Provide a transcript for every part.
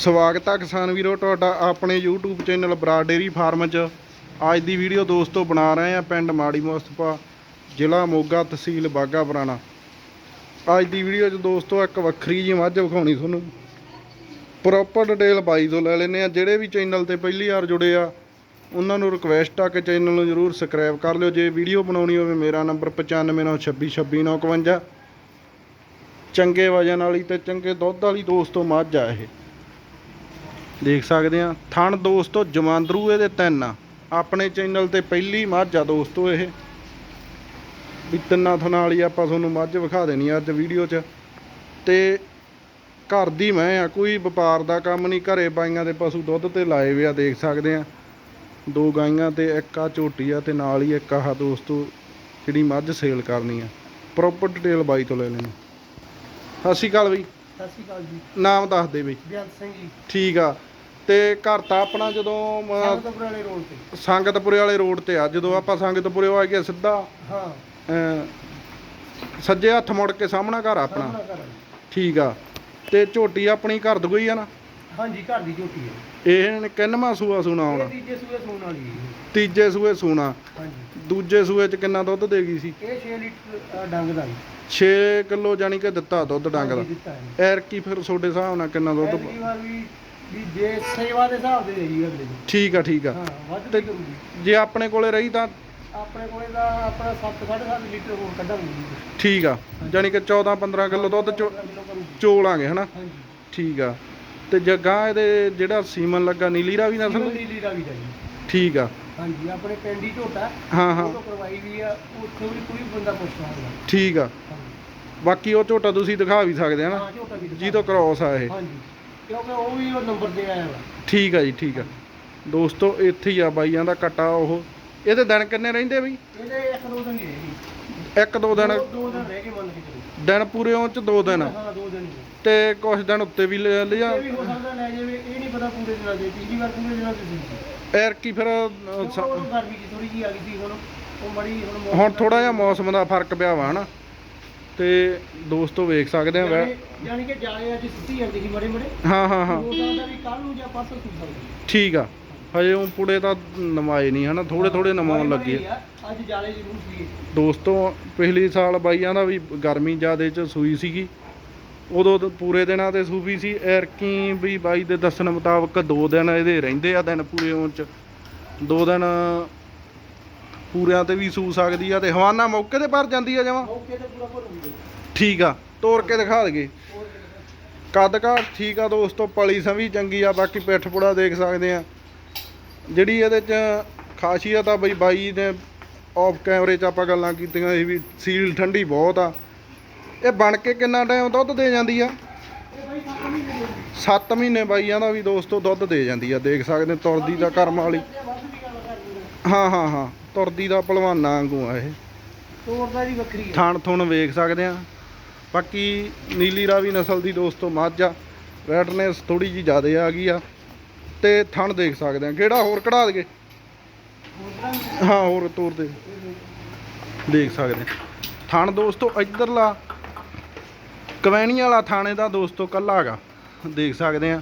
ਸਵਾਗਤ ਆ ਕਿਸਾਨ ਵੀਰੋ, ਤੁਹਾਡਾ ਆਪਣੇ YouTube ਚੈਨਲ ਬਰਾ ਡੇਰੀ ਫਾਰਮ 'ਚ। ਅੱਜ ਦੀ ਵੀਡੀਓ ਦੋਸਤੋ ਬਣਾ ਰਹੇ ਆ ਪਿੰਡ ਮਾੜੀ ਮੁਸਤਫਾ ਜ਼ਿਲ੍ਹਾ ਮੋਗਾ ਤਹਿਸੀਲ ਬਾਗਾ ਪੁਰਾਣਾ। ਅੱਜ ਦੀ ਵੀਡੀਓ 'ਚ ਦੋਸਤੋ ਇੱਕ ਵੱਖਰੀ ਜਿਹੀ ਮੱਝ ਵਿਖਾਉਣੀ ਤੁਹਾਨੂੰ। ਪ੍ਰੋਪਰ ਡਿਟੇਲ ਬਾਈ ਤੋਂ ਲੈ ਲੈਨੇ ਆ। ਜਿਹੜੇ ਵੀ ਚੈਨਲ ਤੇ ਪਹਿਲੀ ਵਾਰ ਜੁੜੇ ਆ, ਉਹਨਾਂ ਨੂੰ ਰਿਕਵੈਸਟ ਆ ਕਿ ਚੈਨਲ ਨੂੰ ਜਰੂਰ ਸਬਸਕ੍ਰਾਈਬ ਕਰ ਲਿਓ। ਜੇ ਵੀਡੀਓ ਬਣਾਉਣੀ ਹੋਵੇ, ਮੇਰਾ ਨੰਬਰ 9596262951 ਚੰਗੇ ਵਜਨ ਵਾਲੀ ਤੇ ਚੰਗੇ ਦੁੱਧ ਵਾਲੀ ਦੋਸਤੋ ਮੱਝ ਆ ਇਹ। ਦੇਖ ਸਕਦੇ ਆ ਥਣ ਦੋਸਤੋ ਜਮਾਂਦਰੂ ਇਹਦੇ ਤਿੰਨ ਆ। ਆਪਣੇ ਚੈਨਲ ਤੇ ਪਹਿਲੀ ਮੱਝ ਆ ਦੋਸਤੋ ਇਹ। ਵੀ ਤਿੰਨਾਂ ਥਣਾਂ ਵਾਲੀ ਆਪਾਂ ਤੁਹਾਨੂੰ ਮੱਝ ਵਿਖਾ ਦੇਣੀ ਆ ਅੱਜ ਵੀਡੀਓ 'ਚ। ਤੇ ਘਰ ਦੀ ਮੈਂ ਆ ਕੋਈ ਵਪਾਰ ਦਾ ਕੰਮ ਨਹੀਂ। ਘਰੇ ਪਾਈਆਂ ਤੇ ਪਸ਼ੂ ਦੁੱਧ ਤੇ ਲਾਏ ਵੇ ਆ ਦੇਖ ਸਕਦੇ ਆ ਦੋ ਗਾਈਆਂ ਤੇ ਇੱਕ ਆ ਝੋਟੀ ਆ ਤੇ ਨਾਲ ਹੀ ਇੱਕ ਆਹ ਦੋਸਤੋ ਜਿਹੜੀ ਮੱਝ ਸੇਲ ਕਰਨੀ ਆ। ਪ੍ਰੋਪਰ ਡਿਟੇਲ ਬਾਈ ਤੋਂ ਲੈ ਲੈਣੀ। ਸਤਿ ਸ਼੍ਰੀ ਅਕਾਲ ਬਈ। ਸਤਿ ਸ਼੍ਰੀ ਅਕਾਲ ਜੀ। ਨਾਮ ਦੱਸ ਦੇ ਬਈ। ਬਿਆਨ ਸਿੰਘ ਜੀ। ਠੀਕ ਆ। ਤੇ ਘਰ ਤਾਂ ਆਪਣਾ ਜਦੋਂ ਅਮ, ਸੰਗਤਪੁਰ ਵਾਲੇ ਰੋਡ ਤੇ। ਸੰਗਤਪੁਰੇ ਵਾਲੇ ਰੋਡ ਤੇ ਆ। ਜਦੋਂ ਆਪਾਂ ਸੰਗਤਪੁਰੇ ਆ ਗਏ ਸਿੱਧਾ ਹਾਂ। ਅਮ, ਸੱਜੇ ਹੱਥ ਮੁੜ ਕੇ ਸਾਹਮਣਾ ਘਰ ਆਪਣਾ। ਸਾਹਮਣਾ ਘਰ ਹੈ। ਠੀਕ ਆ। ਤੇ ਝੋਟੀ ਆਪਣੀ ਘਰ ਦਗੋਈ ਆ ਨਾ? ਹਾਂਜੀ ਘਰ ਦੀ ਝੋਟੀ ਹੈ ਇਹ ਕਿੰਨਵਾਂ ਸੂਆ ਸੂਣਾ ਇਹ ਆਉਣਾ? ਤੀਜੇ ਸੂਏ ਸੂਣ ਵਾਲੀ ਹੈ ਜੀ। ਤੀਜੇ ਸੂਏ ਸੂਣਾ। ਹਾਂਜੀ। ਦੂਜੇ ਸੂਏ ਚ ਕਿੰਨਾ ਦੁੱਧ ਦੇ ਗਈ ਸੀ? ਇਹ 6 ਲੀਟਰ ਅ, ਡੰਗ ਦਾ ਜੀ। 6 ਕਿਲੋ ਜਾਨੀ ਕਿ ਦਿੱਤਾ ਦੁੱਧ ਡੰਗ ਦਾ। ਹਾਂਜੀ, ਦਿੱਤਾ ਹੈ ਐਰ ਕੀ ਫਿਰ ਤੁਹਾਡੇ ਹਿਸਾਬ ਨਾਲ ਕਿੰਨਾ ਦੁੱਧ ਐਤਕੀ ਵਾਰ ਵੀ ਵੀ ਜੇ ਸੇਵਾ ਦੇ ਹਿਸਾਬ ਦੇ ਜੀ ਅਗਲੇ ਦੀ। ਠੀਕ ਆ ਠੀਕ ਆ। ਹਾਂ ਵੱਧ ਤੇ- ਵੀ ਕਰੂਗੀ ਜੇ ਆਪਣੇ ਕੋਲੇ ਰਹੀ ਤਾਂ ਆਪਣੇ ਕੋਲੇ ਦਾ ਆਪਣਾ 7 7.5 ਲੀਟਰ ਹੋਰ ਕੱਢਾਂਗੇ ਠੀਕ ਆ ਜਾਨੀ ਕਿ 14 15 ਕਿਲੋ ਦੁੱਧ ਚੋ ਕਿਲੋ ਕਰੂਗੀ। ਚੋਲਾਂਗੇ ਹਨਾ? ਹਾਂਜੀ। ਠੀਕ ਆ। ਤੇ ਜੱਗਾ ਇਹਦੇ ਜਿਹੜਾ ਸੀਮਨ ਲੱਗਾ ਨੀਲੀ ਰਾਵੀ ਨਸਲ ਦੀ? ਨੀਲੀ ਦਾ ਵੀ ਦਾ ਜੀ। ਠੀਕ ਆ। ਹਾਂਜੀ ਆਪਣੇ ਪਿੰਡ ਝੋਟਾ। ਹਾਂ ਹਾਂ। ਉਹ ਕਰਵਾਈ ਵੀ ਆ ਉੱਥੇ ਵੀ ਕੋਈ ਬੰਦਾ ਪੁੱਛ ਸਕਦਾ। ਠੀਕ ਆ। ਹਾਂਜੀ। ਬਾਕੀ ਉਹ ਝੋਟਾ ਤੁਸੀਂ ਦਿਖਾ ਵੀ ਸਕਦੇ ਆ ਨਾ? ਹਾਂ ਝੋਟਾ ਵੀ ਦਿਖਾ ਜੀ ਤੋਂ ਕ੍ਰੋਸ ਆ ਇਹ। ਹਾਂਜੀ। ਕਿਉਂਕਿ ਉਹ ਵੀ ਉਹ ਨੰਬਰ ਤੇ ਆਇਆ ਵਾ। ਠੀਕ ਆ ਜੀ ਠੀਕ ਆ। ਦੋਸਤੋ ਇੱਥੇ ਹੀ ਆ ਬਾਈਆਂ ਦਾ ਕਟਾ ਉਹ। ਇਹਦੇ ਦਿਨ ਕਿੰਨੇ ਰਹਿੰਦੇ ਬਈ? ਇਹਦੇ ਇੱਕ ਦੋ ਦਿਨ ਹੀ ਰਹਿ ਇੱਕ ਦੋ ਦਿਨ। ਦੋ- ਦੋ ਦਿਨ ਰਹਿ ਗਏ ਮੰਨ ਕੇ ਚਲੋ। ਦਿਨ ਪੂਰੇ ਹੋਣ ਚ ਦੋ ਦਿਨ। ਹਾਂ ਦੋ ਦਿਨ ਹੀ। ਰਹਿ ਤੇ ਕੁਝ ਦਿਨ ਉੱਤੇ ਵੀ ਲੈ ਲਿਆ। ਇਹ ਵੀ ਹੋ ਸਕਦਾ ਲੈ ਜਾਵੇ ਇਹ ਨਹੀਂ ਪਤਾ ਪੂਰੇ ਦਿਨਾਂ ਦੇ ਪਿਛਲੀ ਵਾਰ ਪੂਰੇ ਦਿਨਾਂ ਦੇ ਸੀ। ਐਰ ਕੀ ਫਿਰ ਅ, ਕਿਉਂਕਿ ਸ- ਉਦੋਂ ਗਰਮੀ ਜੀ ਥੋੜੀ ਜੀ ਆ ਗਈ ਸੀ ਹੁਣ ਉਹ ਬੜੀ ਹੁਣ ਮੌਸਮ ਹੁਣ ਥੋੜਾ ਜਿਹਾ ਮੌਸਮ ਦਾ ਫ਼ਰਕ ਪਿਆ ਵਾ ਹਨਾ? ਤੇ ਦੋਸਤੋ ਵੇਖ ਸਕਦੇ ਆ ਵੈ। ਯਾਨੀ- ਕਿ ਜਾਲੇ ਅੱਜ ਸਿੱਧੀ ਜਾਂਦੀ ਸੀ ਬੜੇ ਬੜੇ ਹਾਂ ਹਾਂ ਹਾਂ। ਹੋ ਸਕਦਾ ਵੀ ਕੱਲ ਨੂੰ ਜਾਂ ਪਰਸੋਂ ਸੁਣ ਸਕਦੇ ਠੀਕ ਆ। ਹਜੇ ਉਹ ਪੁੜੇ ਤਾਂ ਨਮਾਏ ਨਹੀਂ ਹਨਾ? ਥੋੜੇ ਥੋੜੇ ਨਮਾਉਣ ਲੱਗੇ। ਆ। ਅੱਜ ਜਾਲੇ ਜ਼ਰੂਰ ਸੀ ਦੋਸਤੋ ਪਿਛਲੇ ਸਾਲ ਬਾਈਆਂ ਦਾ ਵੀ ਗਰਮੀ ਜ਼ਿਆਦੇ ਚ ਸੂਈ ਸੀਗੀ। ਉਦੋਂ ਪੂਰੇ ਦਿਨਾਂ ਤੇ ਸੂਫੀ ਸੀ। ਐਰਕੀ ਵੀ ਬਾਈ ਦੇ ਦੱਸਣ ਮੁਤਾਬਕ ਦੋ ਦਿਨ ਇਹਦੇ ਰਹਿੰਦੇ ਆ ਦਿਨ ਪੂਰੇ ਹੋਣ ਚ। ਦੋ ਦਿਨ ਪੂਰਿਆਂ ਤੇ ਵੀ ਸੂ ਸਕਦੀ ਆ ਤੇ ਹਵਾਨਾ ਮੌਕੇ ਤੇ ਭਰ ਜਾਂਦੀ ਆ ਜਮਾ। ਮੌਕੇ ਤੇ ਪੂਰਾ ਭਰੂਗੀ ਠੀਕ ਆ ਤੋੜ ਕੇ ਦਿਖਾ ਦਗੇ ਕੱਦ ਕਾਠ ਠੀਕ ਆ ਦੋਸਤੋ ਪਲੀ ਸੰਵੀ ਚੰਗੀ ਆ ਬਾਕੀ ਪਿੱਠ ਪੁੜਾ ਦੇਖ ਸਕਦੇ ਆ। ਜਿਹੜੀ ਇਹਦੇ ਚ ਖਾਸੀਅਤ ਆ ਬਈ ਬਾਈ ਨੇ ਆਫ ਕੈਮਰੇ 'ਚ ਆਪਾਂ ਗੱਲਾਂ ਕੀਤੀਆਂ ਸੀ ਵੀ ਸੀਲ ਠੰਡੀ ਬਹੁਤ ਆ। ਇਹ ਬਣ ਕੇ ਕਿੰਨਾ ਟਾਈਮ ਦੁੱਧ ਦੇ ਜਾਂਦੀ ਆ? ਇਹ ਬਾਈ ਸੱਤ ਮਹੀਨੇ ਦੀ ਹੋਊਗੀ। 7 ਮਹੀਨੇ ਬਾਈਆਂ ਦਾ ਵੀ ਦੋਸਤੋ ਦੁੱਧ ਦੇ ਜਾਂਦੀ ਆ ਦੇਖ ਸਕਦੇ ਤੁਰਦੀ ਦਾ ਕਰਮ ਵਾਲੀ। ਹਾਂ ਹਾਂ ਹਾਂ। ਤੁਰਦੀ ਦਾ ਭਲਵਾਨਾਂ ਵਾਂਗੂ ਆ ਇਹ। ਤੋੜਦਾ ਜੀ ਵੱਖਰੀ ਹੈ ਥਣ ਥੁਣ ਵੇਖ ਸਕਦੇ ਆ। ਬਾਕੀ ਨੀਲੀ ਰਾਵੀ ਨਸਲ ਦੀ ਦੋਸਤੋ ਮੱਝ ਆ ਰੈਡਨੈਸ ਥੋੜੀ ਜੀ ਜ਼ਿਆਦੇ ਆ ਗਈ ਆ। ਤੇ ਥਣ ਦੇਖ ਸਕਦੇ ਆ। ਕਿਹੜਾ ਹੋਰ ਕਢਾ ਦਗੇ ਹਾਂ ਹੋਰ ਤੋਰ ਦੇ। ਦੇਖ ਸਕਦੇ ਆ। ਥਣ ਦੋਸਤੋ ਇੱਧਰਲਾ ਕਵੈਣੀ ਵਾਲਾ ਥਾਣੇ ਦਾ ਦੋਸਤੋ ਕੱਲਾ ਹੈਗਾ ਦੇਖ ਸਕਦੇ ਆ।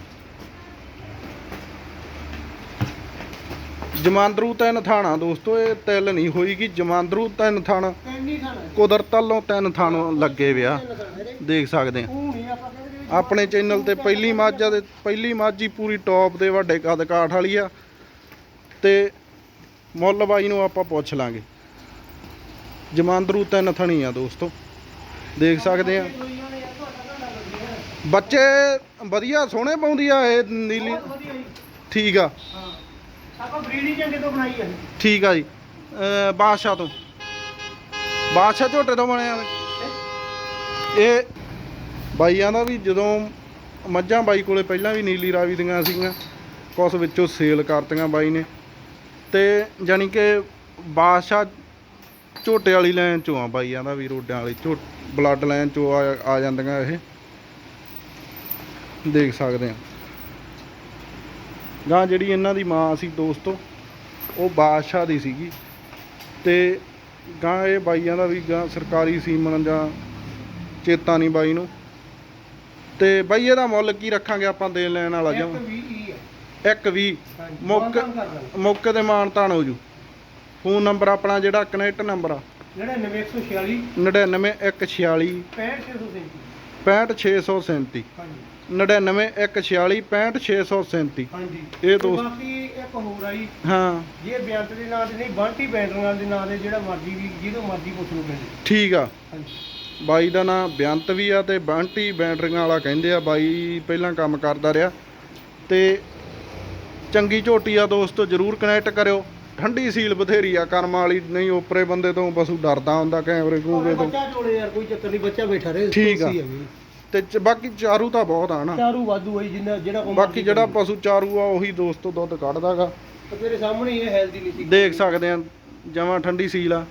ਜਮਾਂਦਰੂ ਤਿੰਨ ਥਾਣਾ ਦੋਸਤੋ, ਇਹ ਤਿਲ ਨਹੀਂ ਹੋਈਗੀ, ਜਮਾਂਦਰੂ ਤਿੰਨ ਥਾਣਾ ਕੰਨੀ ਕੁਦਰਤ ਤਿੰਨ ਥਾਂ ਲੱਗੇ ਵਿਆ। ਦੇਖ ਸਕਦੇ ਆ ਆਪਣੇ ਚੈਨਲ ਤੇ ਪਹਿਲੀ ਮੱਝ ਆ ਪਹਿਲੀ ਮੱਝ ਪੂਰੀ ਟੌਪ ਦੇ ਵੱਡੇ ਕੱਦ ਕਾਠ ਵਾਲੀ ਆ। ਤੇ ਮੁੱਲ ਬਾਈ ਨੂੰ ਆਪਾਂ ਪੁੱਛ ਲਾਂਗੇ। ਜਮਾਂਦਰੂ ਤਿੰਨ ਥਣੀ ਆ ਦੋਸਤੋ। ਦੇਖ ਸਕਦੇ ਆ ਬੱਚੇ ਵਧੀਆ, ਸੋਹਣੇ ਪਾਉਂਦੀ ਆ ਇਹ ਨੀਲੀ। ਠੀਕ ਆ। ਆਪਾਂ ਬਰੀਡਿੰਗ ਚੰਗੇ ਤੋਂ ਬਣਾਈ ਹੈ ਠੀਕ ਆ ਜੀ। ਅਹ ਬਾਦਸ਼ਾਹ ਤੋਂ। ਬਾਦਸ਼ਾਹ ਝੋਟੇ ਤੋਂ ਬਣਿਆ। ਇਹ। ਬਾਈਆਂ ਦਾ ਵੀ ਜਦੋਂ ਮੱਝਾਂ ਬਾਈ ਕੋਲੇ ਪਹਿਲਾਂ ਵੀ ਨੀਲੀ ਰਾਵੀ ਦੀਆਂ ਸੀਗੀਆਂ ਕੁਛ ਵਿੱਚੋਂ ਸੇਲ ਕਰਤੀਆਂ ਬਾਈ ਨੇ। ਤੇ ਜਾਨੀ ਕਿ ਬਾਦਸ਼ਾਹ ਝੋਟੇ ਵਾਲੀ ਲਾਈਨ ਚੋਂ ਆ ਬਾਈਆਂ ਦਾ ਵੀ ਰੋਡਿਆਂ ਵਾਲੀ ਝੋ ਬਲੱਡ ਲਾਈਨ ਚੋਂ ਆ ਆ ਜਾਂਦੀਆਂ ਇਹ। ਦੇਖ ਸਕਦੇ ਆ। ਗਾਂ ਜਿਹੜੀ ਇਹਨਾਂ ਦੀ ਮਾਂ ਸੀ ਦੋਸਤੋ ਉਹ ਬਾਦਸ਼ਾਹ ਦੀ ਸੀਗੀ। ਤੇ ਗਾਂ ਇਹ ਬਾਈਆਂ ਦਾ ਵੀ ਗਾਂ ਸਰਕਾਰੀ ਸੀਮਨ ਜਾਂ ਚੇਤਾ ਨਹੀਂ ਬਾਈ ਨੂੰ। ਤੇ ਬਾਈ ਇਹਦਾ ਮੁੱਲ ਕੀ ਰੱਖਾਂਗੇ ਆਪਾਂ ਦੇਣ ਲੈਣ ਵਾਲਾ ਇੱਕ ਜਮ 20 ਹੀ ਹੈ 120 ਹਾਂਜੀ ਮੁੱਕ- ਮੌਕੇ ਤੇ ਮਾਨਤਾਨ ਹੋ ਜੂ। ਫੋਨ ਨੰਬਰ ਆਪਣਾ ਜਿਹੜਾ ਕਨੈਕਟ ਨੰਬਰ ਆ। 99146 99146 65637 65637 ਹਾਂਜੀ। 99146 65637 ਹਾਂਜੀ। ਇਹ ਦੋਸਤ- ਬਾਕੀ ਇੱਕ ਹੋਰ ਆਈ ਹਾਂ। ਜੇ ਬੇਅੰਤ ਦੇ ਨਾਂ ਤੇ ਨਹੀਂ ਬੰਟੀ ਬੈਂਡਰਾਂ ਦੇ ਨਾਂ ਦੇ ਜਿਹੜਾ ਮਰਜ਼ੀ ਵੀ ਜਿਹਦੋਂ ਮਰਜ਼ੀ ਪੁੱਛ ਲਓ ਪਿੰਡ ਠੀਕ ਆ। ਹਾਂਜੀ। ਬਾਈ ਦਾ ਨਾਂ ਬੇਅੰਤ ਵੀ ਆ ਤੇ ਬੰਟੀ ਬੈਟਰੀਆਂ ਵਾਲਾ ਕਹਿੰਦੇ ਆ ਬਾਈ ਪਹਿਲਾਂ ਕੰਮ ਕਰਦਾ ਰਿਹਾ। ਤੇ ਚੰਗੀ ਝੋਟੀ ਆ ਦੋਸਤੋ ਜਰੂਰ ਕਨੈਕਟ ਕਰਿਓ। ਠੰਡੀ ਸੀਲ ਬਥੇਰੀ ਆ ਕਰਮ ਵਾਲੀ ਨਹੀਂ ਓਪਰੇ ਬੰਦੇ ਤੋਂ ਪਸ਼ੂ ਡਰਦਾ ਹੁੰਦਾ ਕੈਮਰੇ ਤੋਂ। ਬੱਚਾ ਜੋੜੇ ਯਾਰ ਕੋਈ ਚੱਕਰ ਨਹੀਂ ਬੱਚਾ ਬੈਠਾ ਰਹੇ ਠੀਕ ਆ। ਤੇ ਚ- ਬਾਕੀ ਚਾਰੂ ਤਾਂ ਬਹੁਤ ਆ ਨਾ। ਚਾਰੂ ਵਾਧੂ ਆਈ ਜਿੰਨਾ ਜਿਹੜਾ ਕੋਈ ਬਾਕੀ ਮਰਜ਼ੀ ਜਿਹੜਾ ਕਰੀ। ਪਸ਼ੂ ਚਾਰੂ ਆ ਉਹੀ ਦੋਸਤੋ ਦੁੱਧ ਕੱਢਦਾਗਾ। ਤੇ ਤੇਰੇ ਸਾਹਮਣੇ ਹੀ ਇਹ ਹੈਲਦੀ ਨਹੀਂ ਸੀ। ਦੇਖ ਸਕਦੇ ਆ ਜਮਾਂ ਠੰਡੀ ਸੀਲ ਆ।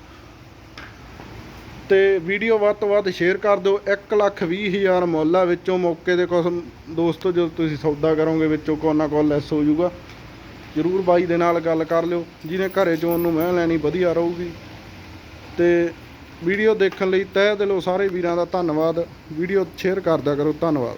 ਤੇ ਵੀਡੀਓ ਵੱਧ ਤੋਂ ਵੱਧ ਸ਼ੇਅਰ ਕਰ ਦਿਓ। 1 ਲੱਖ ਵੀਹ ਹਜ਼ਾਰ ਮੁੱਲ ਆ ਵਿੱਚੋਂ। ਮੌਕੇ ਦੇ ਕੁਛ ਦੋਸਤੋ ਜਦੋਂ ਤੁਸੀਂ ਸੌਦਾ ਕਰੋਗੇ ਵਿੱਚੋਂ ਕੋਈ ਨਾ ਕੋਈ ਲੈਸ ਹੋ ਜਾਊਗਾ। ਜਰੂਰ ਬਾਈ ਦੇ ਨਾਲ ਗੱਲ ਕਰ ਲਿਓ। ਜਿਹਨੇ ਘਰੇ ਚੋਂ ਨੂੰ ਮੈਂ ਲੈਣੀ ਵਧੀਆ ਰਹੂਗੀ। ਤੇ ਵੀਡੀਓ ਦੇਖਣ ਲਈ ਤਹਿ ਦਿਲੋਂ ਸਾਰੇ ਵੀਰਾਂ ਦਾ ਧੰਨਵਾਦ। ਵੀਡੀਓ ਸ਼ੇਅਰ ਕਰਦਿਆ ਕਰੋ। ਧੰਨਵਾਦ।